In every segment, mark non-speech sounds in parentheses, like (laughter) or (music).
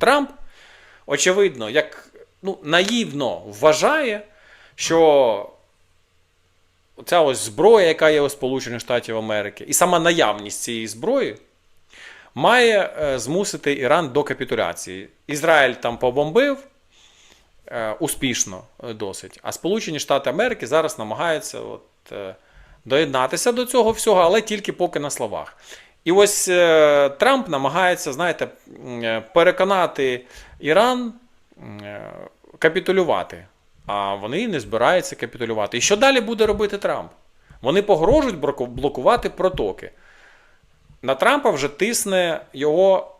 Трамп, очевидно, як ну, наївно вважає, що ця ось зброя, яка є у Сполучених Штатів Америки, і сама наявність цієї зброї має е, змусити Іран до капітуляції. Ізраїль там побомбив е, успішно е, досить, а Сполучені Штати Америки зараз намагаються от, доєднатися до цього всього, але тільки поки на словах. І ось е, Трамп намагається, знаєте, е, переконати Іран е, капітулювати. А вони не збираються капітулювати. І що далі буде робити Трамп? Вони погрожують блокувати протоки. На Трампа вже тисне його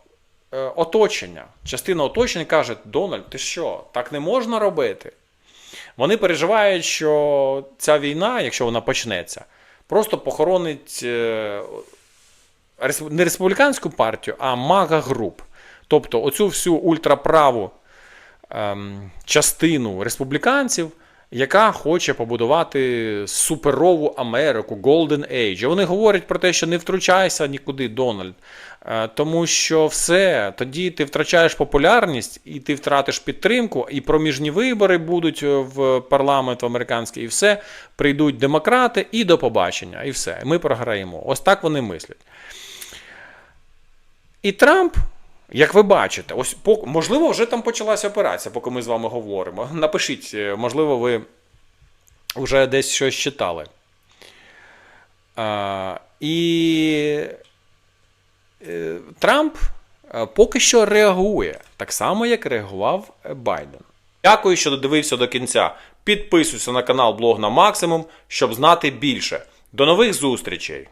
оточення. Частина оточення каже: Дональд, ти що, так не можна робити? Вони переживають, що ця війна, якщо вона почнеться, просто похоронить не республіканську партію, а мага груп. Тобто оцю всю ультраправу ем, частину республіканців, яка хоче побудувати суперову Америку, Golden Age. Вони говорять про те, що не втручайся нікуди, Дональд. Е, Тому що все, тоді ти втрачаєш популярність і ти втратиш підтримку, і проміжні вибори будуть е, в парламент американський, і все, прийдуть демократи, і до побачення, і все. Ми програємо. Ось так вони мислять. І Трамп, як ви бачите, ось можливо, вже там почалася операція, поки ми з вами говоримо. (laughs) Напишіть, е, можливо, ви вже десь щось читали. А, і е, Трамп е, поки що реагує так само, як реагував Байден. Дякую, що додивився до кінця. Підписуйся на канал Блог на Максимум, щоб знати більше. До нових зустрічей!